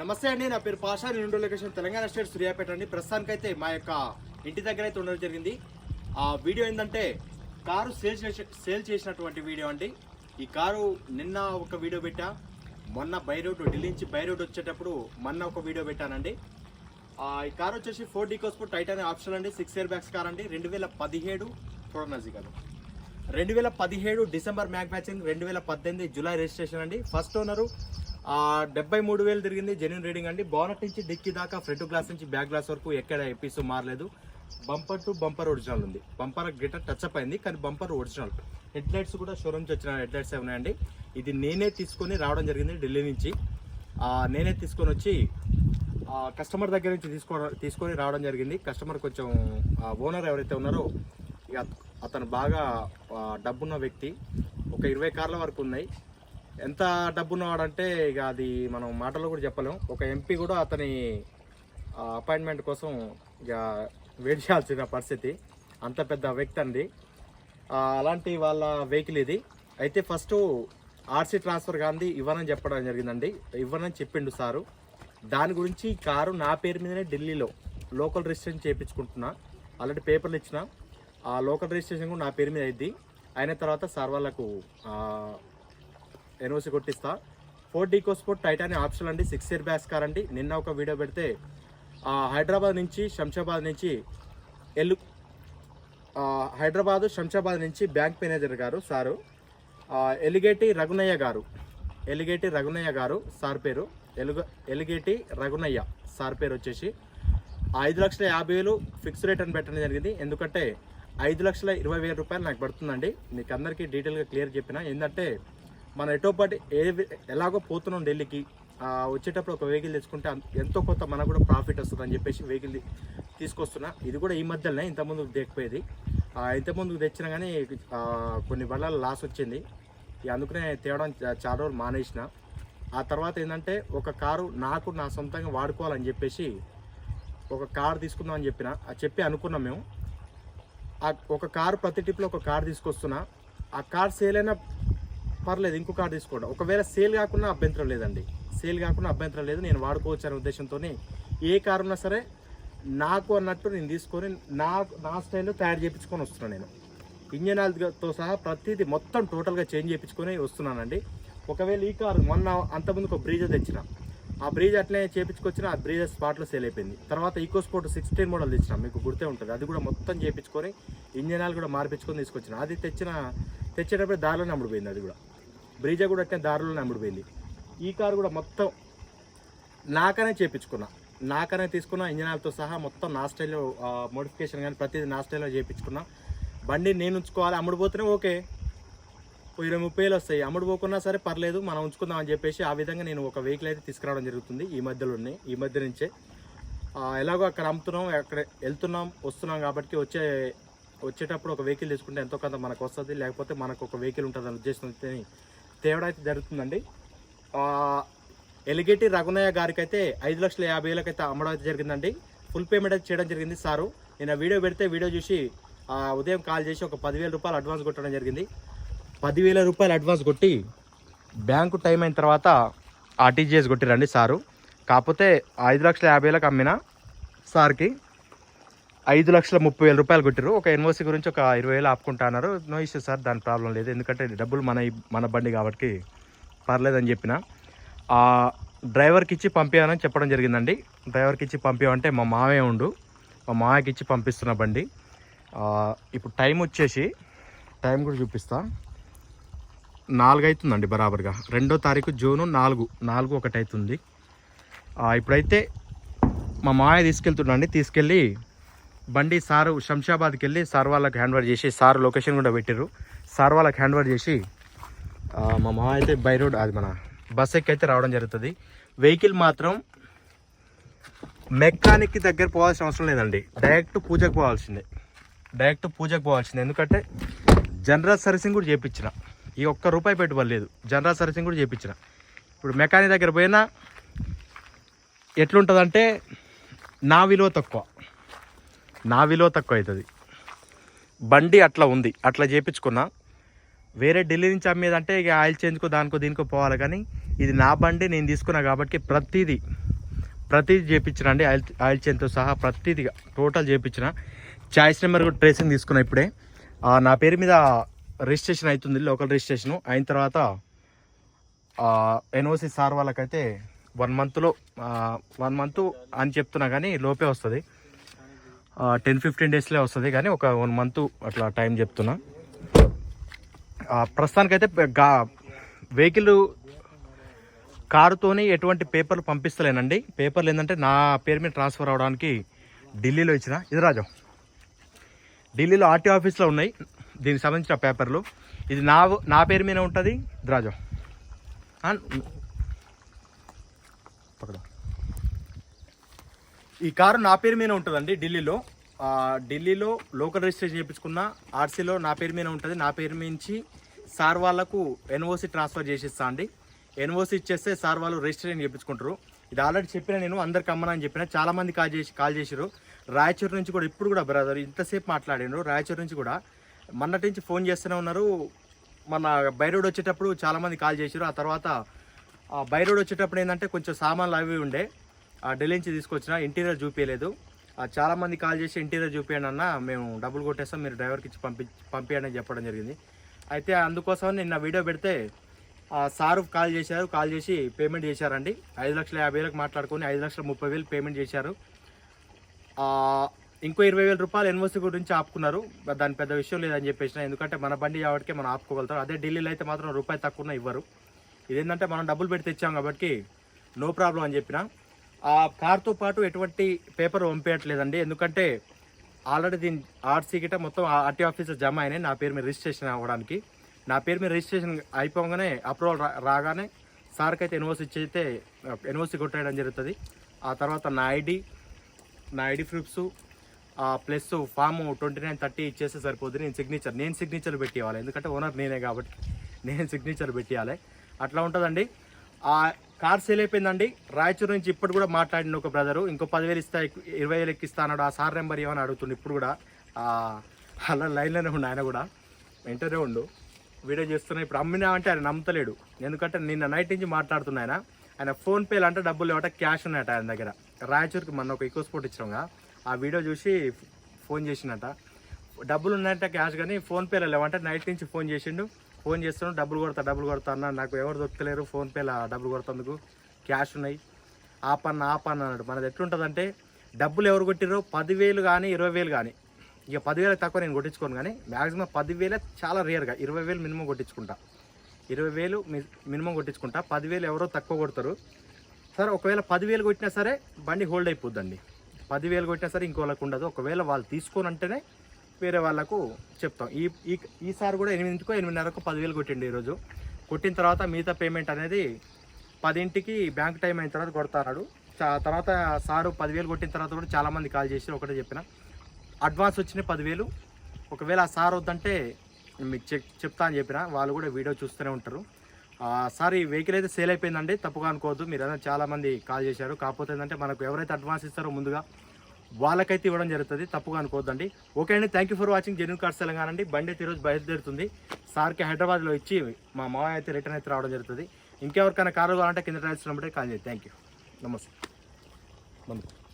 నమస్తే అండి నా పేరు పాషా నేను లొకేషన్ తెలంగాణ స్టేట్ సూర్యాపేట అండి. ప్రస్తుతానికైతే మా యొక్క ఇంటి దగ్గర అయితే ఉండడం జరిగింది. ఆ వీడియో ఏంటంటే కారు సేల్ సేల్ చేసినటువంటి వీడియో అండి. ఈ కారు నిన్న ఒక వీడియో పెట్టా. మొన్న బై రోడ్ ఢిల్లీ నుంచి బై రోడ్ వచ్చేటప్పుడు మొన్న ఒక వీడియో పెట్టానండి. ఈ కార్ వచ్చేసి ఫోర్ డీకోస్పో టైటాన్ ఆప్షన్ అండి సిక్స్ ఇయర్ బ్యాగ్స్ కార్ అండి రెండు వేల పదిహేడు చూడండి గారు రెండు వేల పదిహేడు డిసెంబర్ మ్యాక్ మ్యాచింగ్ రెండు వేల పద్దెనిమిది జూలై రిజిస్ట్రేషన్ అండి. ఫస్ట్ ఓనరు డెబ్బై మూడు వేలు తిరిగింది జెన్యున్ రీడింగ్ అండి. బోనట్ నుంచి డిక్కి దాకా ఫ్రంట్ గ్లాస్ నుంచి బ్యాక్ గ్లాస్ వరకు ఎక్కడ ఎపిస్ మారలేదు. బంపర్ టు బంపర్ ఒరిజినల్ ఉంది. బంపర్ గిట్ట టచ్ అప్ అయింది కానీ బంపర్ ఒరిజినల్ హెడ్ లైట్స్ కూడా షోరూమ్ నుంచి వచ్చిన హెడ్ లైట్స్ ఉన్నాయండి. ఇది నేనే తీసుకొని రావడం జరిగింది ఢిల్లీ నుంచి. నేనే తీసుకొని వచ్చి కస్టమర్ దగ్గర నుంచి తీసుకో తీసుకొని రావడం జరిగింది. కస్టమర్ కొంచెం ఓనర్ ఎవరైతే ఉన్నారో ఇక అతను బాగా డబ్బున్న వ్యక్తి. ఒక ఇరవై కార్ల వరకు ఉన్నాయి. ఎంత డబ్బున్నవాడంటే ఇక అది మనం మాటలో కూడా చెప్పలేం. ఒక ఎంపీ కూడా అతని అపాయింట్మెంట్ కోసం ఇక వెయిట్ చేయాల్సిన పరిస్థితి. అంత పెద్ద వ్యక్తి అండి. అలాంటి వాళ్ళ వెహికల్ ఇది. అయితే ఫస్ట్ ఆర్సీ ట్రాన్స్ఫర్ గాంధీ ఇవ్వనని చెప్పడం జరిగిందండి. ఇవ్వనని చెప్పిండు సారు. దాని గురించి కారు నా పేరు మీదనే ఢిల్లీలో లోకల్ రిజిస్ట్రేషన్ చేయించుకుంటున్నా. ఆల్రెడీ పేపర్లు ఇచ్చిన. ఆ లోకల్ రిజిస్ట్రేషన్ కూడా నా పేరు మీద అయింది. అయిన తర్వాత సార్ వాళ్ళకు ఎన్ఓసి కొట్టిస్తా. Ford EcoSport titanium option అండి సిక్స్ ఇయర్ బ్యాస్ కార్ అండి. నిన్న ఒక వీడియో పెడితే హైదరాబాద్ నుంచి శంషాబాద్ నుంచి ఎల్లు హైదరాబాద్ శంషాబాద్ నుంచి bank manager garu sir Eligeti Raghunayya garu. Eligeti Raghunayya గారు సార్ పేరు. ఎలుగ ఎలిగేటి రఘునయ్య సార్ పేరు వచ్చేసి. ఐదు లక్షల యాభై వేలు ఫిక్స్ రేట్ అని పెట్టడం జరిగింది. ఎందుకంటే ఐదు లక్షల ఇరవై వేల రూపాయలు నాకు పడుతుందండి. మీకు అందరికీ డీటెయిల్గా క్లియర్ చెప్పిన. ఏంటంటే మనం ఎటోపాటి ఏ ఎలాగో పోతున్నాం ఢిల్లీకి వచ్చేటప్పుడు ఒక వెహికల్ తెచ్చుకుంటే ఎంతో కొంత మనకు కూడా ప్రాఫిట్ వస్తుంది అని చెప్పేసి వెహికల్ తీసుకొస్తున్నా. ఇది కూడా ఈ మధ్యలోనే ఇంతకుముందు తెకపోయేది ఇంతకుముందు తెచ్చినా కానీ కొన్ని బళ్ళ లాస్ వచ్చింది. ఇక అందుకనే తేవడం చాలా రోజులు మానేసిన. ఆ తర్వాత ఏంటంటే ఒక కారు నాకు నా సొంతంగా వాడుకోవాలని చెప్పేసి ఒక కారు తీసుకుందాం అని చెప్పిన. అది చెప్పి అనుకున్నాం మేము. ఆ ఒక కారు ప్రతి టిప్లో ఒక కారు తీసుకొస్తున్నా. ఆ కార్ సేల్ అయినా పర్లేదు ఇంకో కార్ తీసుకోండి. ఒకవేళ సేల్ కాకుండా అభ్యంతరం లేదండి. సేల్ కాకుండా అభ్యంతరం లేదు నేను వాడుకోవచ్చు అనే ఉద్దేశంతో ఏ కారు ఉన్నా సరే నాకు అన్నట్టు నేను తీసుకొని నా నా స్టైల్లో తయారు చేయించుకొని వస్తున్నాను నేను. ఇంజన్ ఆయిల్తో సహా ప్రతిదీ మొత్తం టోటల్గా చేంజ్ చేయించుకొని వస్తున్నానండి. ఒకవేళ ఈ కారు మొన్న అంతకుముందు ఒక బ్రీజర్ తెచ్చిన ఆ బ్రీజ్ అట్లే చేయించుకొచ్చిన ఆ బ్రీజర్ స్పాట్లో సేల్ అయిపోయింది. తర్వాత ఈకో స్పోర్ట్ సిక్స్టీన్ మోడల్ తెచ్చిన మీకు గుర్తే ఉంటుంది. అది కూడా మొత్తం చేయించుకొని ఇంజన్ ఆయిల్ కూడా మార్పించుకొని తీసుకొచ్చిన. అది తెచ్చిన తెచ్చేటప్పుడు దారిలోనే అమ్ముడిపోయింది అది కూడా. బ్రీజా కూడా అట్టే దారిలోనే అమ్ముడిపోయింది ఈ కారు కూడా మొత్తం నాకనే చేయించుకున్నా నాకనే తీసుకున్న ఇంజనాలతో సహా మొత్తం నా స్టైల్లో మోడిఫికేషన్ కానీ ప్రతిదీ నా స్టైల్లో చేయించుకున్నా బండి నేను ఉంచుకోవాలి అమ్ముడిపోతేనే ఓకే. ఇరవై ముప్పై వేలు వస్తాయి. అమ్ముడు పోకున్నా సరే పర్లేదు మనం ఉంచుకుందాం అని చెప్పేసి ఆ విధంగా నేను ఒక వెహికల్ అయితే తీసుకురావడం జరుగుతుంది ఈ మధ్యలోనే ఈ మధ్య నుంచే. ఎలాగో అక్కడ అమ్ముతున్నాం అక్కడ వెళ్తున్నాం వస్తున్నాం కాబట్టి వచ్చే వచ్చేటప్పుడు ఒక వెహికల్ తీసుకుంటే ఎంతో కొంత మనకు వస్తుంది లేకపోతే మనకు ఒక వెహికల్ ఉంటుంది అని ఉద్దేశంతో తేవడం అయితే జరుగుతుందండి ఎలిగేటి రఘునయ్య గారికి అయితే ఐదు లక్షల యాభై వేలకు అయితే అమ్మడం అయితే జరిగిందండి. ఫుల్ పేమెంట్ అయితే చేయడం జరిగింది సారు. నేను వీడియో పెడితే వీడియో చూసి ఉదయం కాల్ చేసి ఒక పదివేల రూపాయలు అడ్వాన్స్ కొట్టడం జరిగింది. పదివేల రూపాయలు అడ్వాన్స్ కొట్టి బ్యాంకు టైం అయిన తర్వాత ఆర్టీజీఎస్ కొట్టిరండి సారు. కాకపోతే ఐదు లక్షల యాభై వేలకు అమ్మిన సార్కి ఐదు లక్షల ముప్పై వేల రూపాయలు కొట్టారు ఒక ఎన్ఓసి గురించి ఒక ఇరవై వేలు ఆపుకుంటా అన్నారు. నో ఇష్యూ సార్ దాని ప్రాబ్లం లేదు. ఎందుకంటే డబ్బులు మన మన బండి కాబట్టి పర్లేదని చెప్పిన. ఆ డ్రైవర్కి ఇచ్చి పంపించాలని చెప్పడం జరిగిందండి. డ్రైవర్కి ఇచ్చి పంపించమంటే మా మావయ్య ఉండు మా మావకి ఇచ్చి పంపిస్తున్న బండి. ఇప్పుడు టైం వచ్చేసి టైం కూడా చూపిస్తా. నాలుగు అవుతుందండి బరాబర్గా. రెండో తారీఖు జూను నాలుగు నాలుగు ఒకటి అవుతుంది ఇప్పుడైతే మా మాయ తీసుకెళ్తున్నాండి తీసుకెళ్ళి బండి సారు శంషాబాద్కి వెళ్ళి సార్ వాళ్ళకి హ్యాండ్ ఓవర్ చేసి సార్ లొకేషన్ కూడా పెట్టారు సార్ వాళ్ళకి హ్యాండ్ ఓవర్ చేసి మా మా మామ అయితే బై రోడ్ అది మన బస్ ఎక్కి అయితే రావడం జరుగుతుంది. వెహికల్ మాత్రం మెకానిక్కి దగ్గర పోవాల్సిన అవసరం లేదండి. డైరెక్ట్ పూజకు పోవాల్సిందే. డైరెక్ట్ పూజకు పోవాల్సిందే. ఎందుకంటే జనరల్ సర్వీసింగ్ కూడా చేయించిన ఈ ఒక్క రూపాయి పెట్టుబడి లేదు. జనరల్ సర్వీసింగ్ కూడా చేయించిన ఇప్పుడు మెకానిక్ దగ్గర పోయినా ఎట్లుంటుందంటే నా విలువ తక్కువ. నా విలువ తక్కువ అవుతుంది బండి అట్లా ఉంది. అట్లా చేయించుకున్నా వేరే ఢిల్లీ నుంచి అమ్మేదంటే ఇక ఆయిల్ చేంజ్కో దానికో దీనికో పోవాలి కానీ ఇది నా బండి నేను తీసుకున్నా కాబట్టి ప్రతిదీ ప్రతిదీ చేయించిన అండి. ఆయిల్ ఆయిల్ చేన్తో సహా ప్రతిదిగా టోటల్ చేయించిన చాయిస్ నెంబర్ కూడా ట్రేసింగ్ తీసుకున్నా ఇప్పుడే. నా పేరు మీద రిజిస్ట్రేషన్ అవుతుంది లోకల్ రిజిస్ట్రేషన్. అయిన తర్వాత ఎన్ఓసి సార్ వాళ్ళకైతే వన్ మంత్లో వన్ మంత్ అని చెప్తున్నా కానీ లోపే వస్తుంది. టెన్ ఫిఫ్టీన్ డేస్లో వస్తుంది కానీ ఒక వన్ మంత్ అట్లా టైం చెప్తున్నా. ప్రస్తుతానికైతే గా వెహికల్ కారుతోని ఎటువంటి పేపర్లు పంపిస్తలేనండి. పేపర్లు ఏంటంటే నా పేరు మీద ట్రాన్స్ఫర్ అవడానికి ఢిల్లీలో ఇచ్చిన. ఇది రాజు. ఢిల్లీలో ఆర్టీ ఆఫీస్లో ఉన్నాయి. దీనికి సంబంధించిన పేపర్లు. ఇది నా నా పేరు మీద ఉంటుంది. ఇది రాజు. పక్కన. ఈ కారు నా పేరు మీద ఉంటుందండి ఢిల్లీలో. ఢిల్లీలో లోకల్ రిజిస్ట్రేషన్ చేయించుకున్న ఆర్సీలో నా పేరు మీద ఉంటుంది. నా పేరు మించి సార్ వాళ్ళకు ఎన్ఓసి ట్రాన్స్ఫర్ చేసిస్తా అండి. ఎన్ఓసి ఇచ్చేస్తే సార్ వాళ్ళు రిజిస్ట్రేషన్ చేయించుకుంటారు. ఇది ఆల్రెడీ చెప్పిన నేను అందరికి అమ్మనని చెప్పిన. చాలామంది కాల్ చేసి కాల్ చేసారు రాయచూరు నుంచి కూడా ఇప్పుడు కూడా బ్రదర్ ఇంతసేపు మాట్లాడిండ్రు. రాయచూరు నుంచి కూడా మొన్నటి నుంచి ఫోన్ చేస్తూనే ఉన్నారు. మన బై రోడ్ వచ్చేటప్పుడు చాలామంది కాల్ చేసారు ఆ తర్వాత బైరోడ్ బై రోడ్ వచ్చేటప్పుడు ఏంటంటే కొంచెం సామాన్లు అవి ఉండే. ఢిల్లీ నుంచి తీసుకొచ్చిన ఇంటీరియర్ చూపించలేదు చాలామంది కాల్ చేసి ఇంటీరియర్ చూపించండి అన్న మేము డబ్బులు కొట్టేస్తాం మీరు డ్రైవర్కి ఇచ్చి పంపి పంపించండి అని చెప్పడం జరిగింది. అయితే అందుకోసం నిన్న వీడియో పెడితే సారు కాల్ చేశారు కాల్ చేసి పేమెంట్ చేశారండి. ఐదు లక్షల యాభై వేలకు మాట్లాడుకొని ఐదు లక్షల ముప్పై వేలు పేమెంట్ చేశారు. ఇంకో ఇరవై వేల రూపాయలు ఎన్ఓసి గురించి ఆపుకున్నారు. దాని పెద్ద విషయం లేదని చెప్పేసిన ఎందుకంటే మన బండి కాబట్టి మనం ఆపుకోగలుగుతాం. అదే ఢిల్లీలో అయితే మాత్రం రూపాయి తక్కువ ఇవ్వరు. ఇదేంటంటే మనం డబ్బులు పెట్టి తెచ్చాం కాబట్టి నో ప్రాబ్లం అని చెప్పిన. ఆ కార్తో పాటు ఎటువంటి పేపర్ పంపించట్లేదండి. ఎందుకంటే ఆల్రెడీ దీని ఆర్సీ గిట్ట మొత్తం ఆర్టీ ఆఫీసర్ జమ అయినాయి. నా పేరు మీద రిజిస్ట్రేషన్ అవ్వడానికి. నా పేరు మీద రిజిస్ట్రేషన్ అయిపోగానే అప్రూవల్ రాగానే సార్కి అయితే ఎన్ఓసి ఇచ్చైతే ఎన్ఓసి కొట్టేయడం జరుగుతుంది. ఆ తర్వాత నా ఐడి నా ID proofs plus form twenty nine thirty ఇచ్చేస్తే సరిపోతుంది నేను సిగ్నేచర్ నేను సిగ్నేచర్ పెట్టివ్వాలి ఎందుకంటే ఓనర్ నేనే కాబట్టి నేను సిగ్నేచర్ పెట్టియాలి. అట్లా ఉంటుందండి. ఆ కార్ సేల్ అయిపోయిందండి. రాయచూరు నుంచి ఇప్పుడు కూడా మాట్లాడిన ఒక బ్రదరు. ఇంకో పదివేలు ఇస్తా ఇరవై వేలు ఎక్కిస్తా అన్నాడు. ఆ సార్ నెంబర్ ఏమని అడుగుతుండు ఇప్పుడు కూడా. అలా లైన్లోనే ఉండు ఆయన కూడా. వెంటనే ఉండు. వీడియో చేస్తున్నా ఇప్పుడు అమ్మినా అంటే ఆయన నమ్మతలేడు. ఎందుకంటే నిన్న నైట్ నుంచి మాట్లాడుతున్నా ఆయన. ఆయన ఫోన్పేలు అంటే డబ్బులు లేవట క్యాష్ ఉన్నాయట ఆయన దగ్గర. రాయచూరుకి మొన్న ఒక ఈకో స్పోర్ట్ ఇచ్చినాగా ఆ వీడియో చూసి ఫోన్ చేసినట డబ్బులు ఉన్నాయంటే క్యాష్ కానీ ఫోన్పేలో లేవంటే నైట్ నుంచి ఫోన్ చేసిండు. ఫోన్ చేస్తున్నాడు డబ్బులు కొడతా డబ్బులు కొడతా అన్న నాకు ఎవరు దొరకలేరు ఫోన్పేలో డబ్బులు కొడుతందుకు. క్యాష్ ఉన్నాయి. ఆపన్న ఆపన్న అన్నాడు. మనది ఎట్లుంటుందంటే డబ్బులు ఎవరు కొట్టిరో పదివేలు కానీ ఇరవై వేలు కానీ ఇక పదివేలు తక్కువ నేను కొట్టించుకోను కానీ మ్యాక్సిమం పదివేలే చాలా రేర్గా ఇరవై వేలు మినిమం కొట్టించుకుంటా. ఇరవై వేలు మి- మినిమం కొట్టించుకుంటా. పదివేలు ఎవరో తక్కువ కొడతారు. సరే ఒకవేళ పదివేలు కొట్టినా సరే బండి హోల్డ్ అయిపోద్దండి. పదివేలు కొట్టినా సరే ఇంకోళ్ళకు ఉండదు. ఒకవేళ వాళ్ళు తీసుకొని అంటేనే వేరే వాళ్ళకు చెప్తాం. ఈ ఈ ఈసారి కూడా ఎనిమిదింటికో ఎనిమిదిన్నరకు పదివేలు కొట్టిండు ఈరోజు. కొట్టిన తర్వాత మిగతా పేమెంట్ అనేది పదింటికి బ్యాంక్ టైం అయిన తర్వాత కొడతాడు తర్వాత సారు పదివేలు కొట్టిన తర్వాత కూడా చాలామంది కాల్ చేసి ఒకటే చెప్పిన. అడ్వాన్స్ వచ్చినాయి పదివేలు. ఒకవేళ ఆ సార్ వద్దంటే మీకు చెక్ చెప్తా అని చెప్పిన. వాళ్ళు కూడా వీడియో చూస్తూనే ఉంటారు. ఆ, సార్ ఈ వెహికల్ అయితే సేల్ అయిపోయిందండి తప్పుగా అనుకోవద్దు. మీరు ఏదైనా చాలా మంది కాల్ చేశారు. కాకపోతే ఏంటంటే మనకు ఎవరైతే అడ్వాన్స్ ఇస్తారో ముందుగా వాళ్ళకైతే ఇవ్వడం జరుగుతుంది. తప్పుగా అనుకోవద్దండి. ఓకే అండి thank you for watching genuine cars Telangana అండి. బండి అయితే ఈరోజు బయలుదేరుతుంది. సార్కి హైదరాబాద్లో ఇచ్చి మా మామ అయితే రిటర్న్ అయితే రావడం జరుగుతుంది. ఇంకెవరికైనా కారు కావాలంటే కింద డ్రైవ్స్ నెంబర్ కాల్ చేయండి. థ్యాంక్ యూ నమస్తే. బంధు